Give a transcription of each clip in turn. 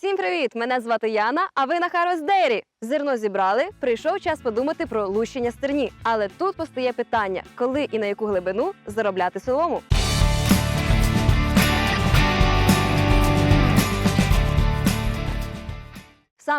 Всім привіт! Мене звати Яна, а ви на Harvest Дейрі. Зерно зібрали, прийшов час подумати про лущення стерні. Але тут постає питання, коли і на яку глибину заробляти солому.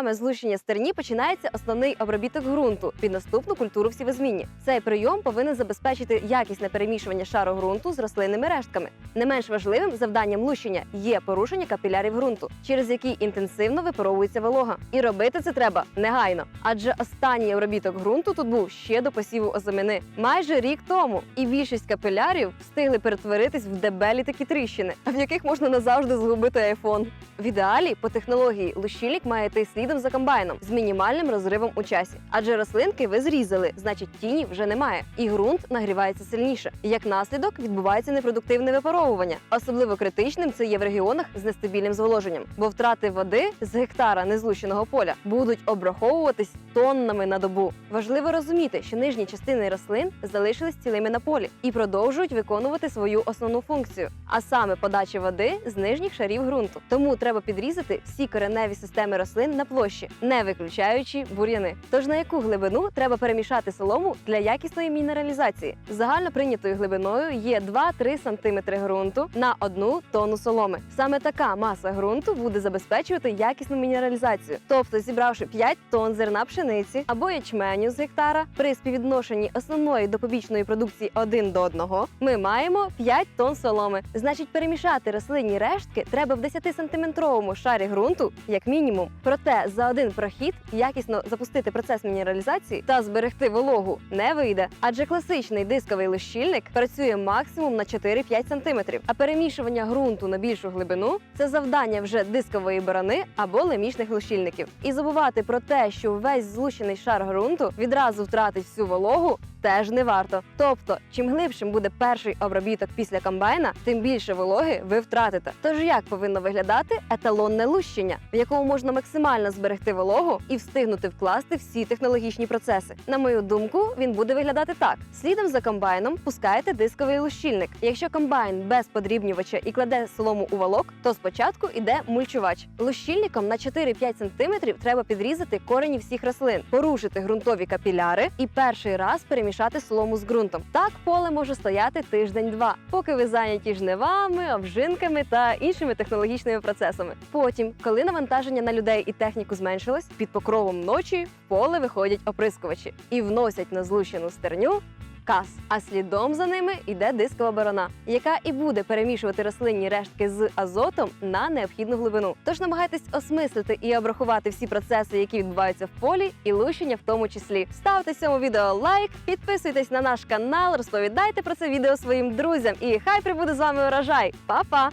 Саме з стерні починається основний обробіток ґрунту під наступну культуру всівозмінні. Цей прийом повинен забезпечити якісне перемішування шару ґрунту з рослинними рештками. Не менш важливим завданням лущення є порушення капілярів ґрунту, через які інтенсивно випаровується волога. І робити це треба негайно, адже останній обробіток ґрунту тут був ще до посіву озимини, майже рік тому. І більшість капілярів встигли перетворитись в дебелі такі тріщини, в яких можна назавжди згубити айфон. В ідеалі по технології лущильник має йти слідом за комбайном з мінімальним розривом у часі. Адже рослинки ви зрізали, значить тіні вже немає, і ґрунт нагрівається сильніше. Як наслідок відбувається непродуктивне випаровування. Особливо критичним це є в регіонах з нестабільним зволоженням, бо втрати води з гектара незлущеного поля будуть обраховуватись тоннами на добу. Важливо розуміти, що нижні частини рослин залишились цілими на полі і продовжують виконувати свою основну функцію, а саме подача води з нижніх шарів ґрунту. Тому треба підрізати всі кореневі системи рослин на площі, не виключаючи бур'яни. Тож на яку глибину треба перемішати солому для якісної мінералізації? Загально прийнятою глибиною є 2-3 см ґрунту на одну тонну соломи. Саме така маса ґрунту буде забезпечувати якісну мінералізацію. Тобто, зібравши 5 тонн зерна пшениці або ячменю з гектара при співвідношенні основної до побічної продукції 1 до 1, ми маємо 5 тонн соломи. Значить, перемішати рослинні рештки треба в 10-сантиметровому шарі ґрунту, як мінімум. Проте за один прохід якісно запустити процес мінералізації та зберегти вологу не вийде, адже класичний дисковий лищильник працює максимум на 4-5 см, а перемішування ґрунту на більшу глибину це завдання вже дискової борони або лемішних лищильників. І забувати про те, що весь злущений шар ґрунту відразу втратить всю вологу. Теж не варто. Тобто, чим глибшим буде перший обробіток після комбайна, тим більше вологи ви втратите. Тож як повинно виглядати еталонне лущення, в якому можна максимально зберегти вологу і встигнути вкласти всі технологічні процеси? На мою думку, він буде виглядати так: слідом за комбайном пускаєте дисковий лущильник. Якщо комбайн без подрібнювача і кладе солому у волок, то спочатку йде мульчувач. Лущильником на 4-5 см треба підрізати корені всіх рослин, порушити ґрунтові капіляри і перший раз перемішати солому з ґрунтом. Так поле може стояти тиждень-два, поки ви зайняті жнивами, обжинками та іншими технологічними процесами. Потім, коли навантаження на людей і техніку зменшилось, під покровом ночі поле виходять оприскувачі і вносять на злущену стерню кас. А слідом за ними йде дискова борона, яка і буде перемішувати рослинні рештки з азотом на необхідну глибину. Тож намагайтесь осмислити і обрахувати всі процеси, які відбуваються в полі, і лущення в тому числі. Ставте цьому відео лайк, підписуйтесь на наш канал, розповідайте про це відео своїм друзям. І хай прибуде з вами урожай. Па-па!